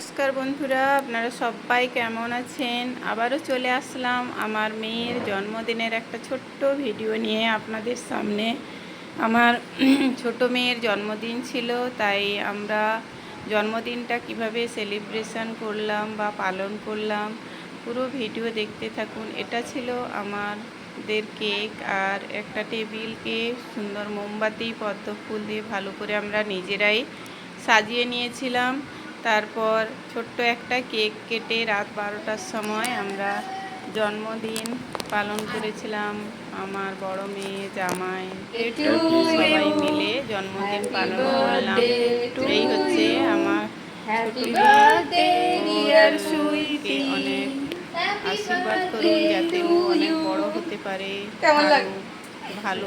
নমস্কার বন্ধুরা, আপনারা সবাই কেমন আছেন? আবারও চলে আসলাম আমার মেয়ের জন্মদিনের একটা ছোট্ট ভিডিও নিয়ে আপনাদের সামনে। আমার ছোট মেয়ের জন্মদিন ছিল, তাই আমরা জন্মদিনটা কীভাবে সেলিব্রেশন করলাম বা পালন করলাম, পুরো ভিডিও দেখতে থাকুন। এটা ছিল আমাদের কেক আর একটা টেবিলকে সুন্দর মোমবাতি, পদ্ম ফুল দিয়ে ভালো করে আমরা নিজেরাই সাজিয়ে নিয়েছিলাম। তারপর ছোট্ট একটা কেক কেটে রাত বারোটার সময় আমরা জন্মদিন পালন করেছিলাম। আমার বড় মেয়ে জামাই সবাই মিলে জন্মদিন পালন করলাম। এই হচ্ছে আমার অনেক আশীর্বাদ করুন যাতে ও অনেক বড় হতে পারে। কেমন আরও লাগে? ভালো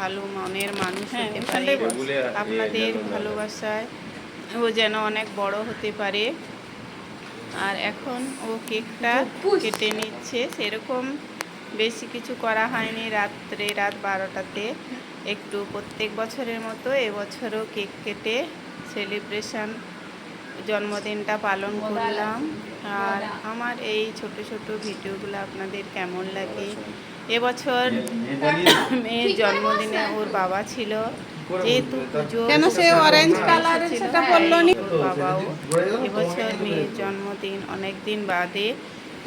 ভালো মনের মানুষ হ্যাঁ, হতে পারে আপনাদের ভালোবাসায় ও যেন অনেক বড় হতে পারে। আর এখন ও কেকটা কেটে নিচ্ছে। সেরকম বেশি কিছু করা হয়নি রাত্রে রাত বারোটাতে। একটু প্রত্যেক বছরের মতো এবছরও কেক কেটে সেলিব্রেশন জন্মদিনটা পালন করলাম। আর আমার এই ছোট ছোট ভিডিওগুলো আপনাদের কেমন লাগে? এবছর মেয়ের জন্মদিনে ওর বাবা ছিল। যেহেতু পুজো কেন সে colour এর সেটা পরলো নি? বাবাও এবছর মেয়ের জন্মদিন অনেক দিন বাদে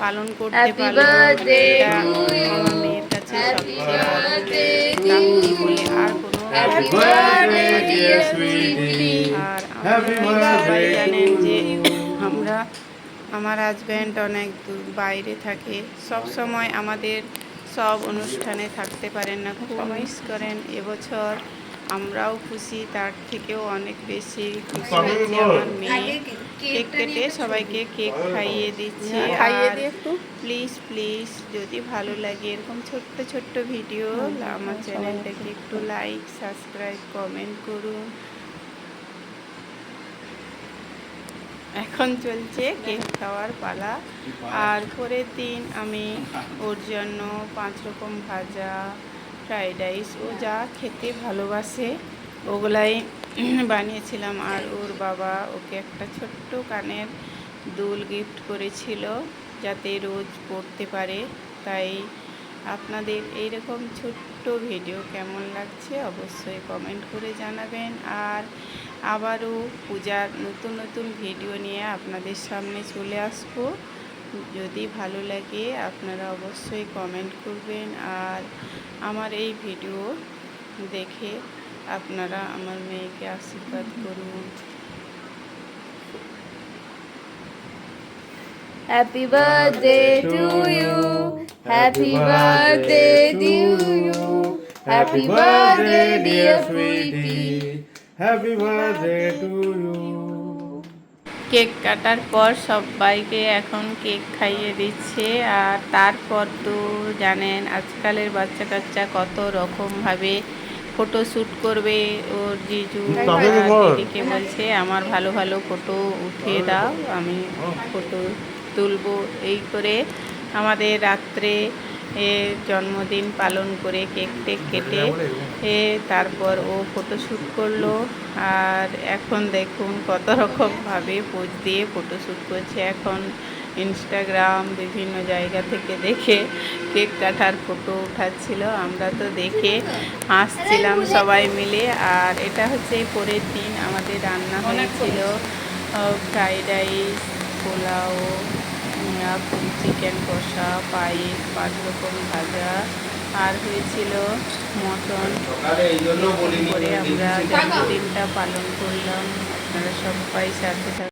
পালন করতে পারল. আমার মেয়ের কাছে সবচেয়ে বড় বলে আর কোনো. আর সবাই জানেন যে আমরা আমার হাজব্যান্ড অনেক দূর বাইরে থাকে। সব সময় আমাদের সব অনুষ্ঠানে থাকতে পারেন না। খুব মিস করেন এবছর আমরাও খুশি তার থেকেও অনেক বেশি খুশি হয়েছে আমার মেয়ে। কেক কেটে সবাইকে কেক খাইয়ে দিচ্ছে। আর প্লিজ প্লিজ যদি ভালো লাগে এরকম ছোট্ট ছোট্ট ভিডিও আমার চ্যানেলটাকে একটু লাইক সাবস্ক্রাইব কমেন্ট করুন। এখন চলছে কেক খাওয়ার পালা। আর পরের দিন আমি ওর জন্য পাঁচ রকম ভাজা ফ্রাইড রাইস ও যা খেতে ভালোবাসে, ওগুলাই বানিয়েছিলাম। আর ওর বাবা ওকে একটা ছোট্ট কানের দুল গিফট করেছিল যাতে রোজ পড়তে পারে। তাই আপনাদের এইরকম ছোট্ট ভিডিও কেমন লাগছে অবশ্যই কমেন্ট করে জানাবেন। আর আবারও পূজার নতুন নতুন ভিডিও নিয়ে আপনাদের সামনে চলে আসব। যদি ভালো লাগে, আপনারা অবশ্যই কমেন্ট করবেন। আর আমার এই ভিডিও দেখে আপনারা আমার মেয়েকে আশীর্বাদ করুন। Happy birthday to you happy birthday to you happy birthday dear happy birthday to you cake কাটার পর সবাইকে এখন কেক খাইয়ে দিচ্ছে। আর তারপর তো জানেন আজকালের বাচ্চা কাচ্চা কত রকমভাবে ফটো শ্যুট করবে। ওর জিজু। দিদিকে বলছে আমার ভালো ভালো ফটো উঠিয়ে দাও আমি ফটো তুলবো। এই করে আমাদের রাত্রে এ জন্মদিন পালন করে কেক টেক কেটে, এ তারপর ও ফটোশ্যুট করল। আর এখন দেখুন কত রকমভাবে পোজ দিয়ে ফটোশ্যুট করছে। এখন ইনস্টাগ্রাম বিভিন্ন জায়গা থেকে দেখে কেক কাটার ফটো উঠাচ্ছিল। আমরা তো দেখে হাসছিলাম সবাই মিলে। আর এটা হচ্ছে পরের দিন আমাদের রান্না হয়েছিল ফ্রাইড রাইস, পোলাও। চিকেন কষা পায়েস পাঁচ রকম ভাজা আর হয়েছিল মটন। করে আমরা জন্মদিনটা পালন করলাম। আপনারা সবাই সাথে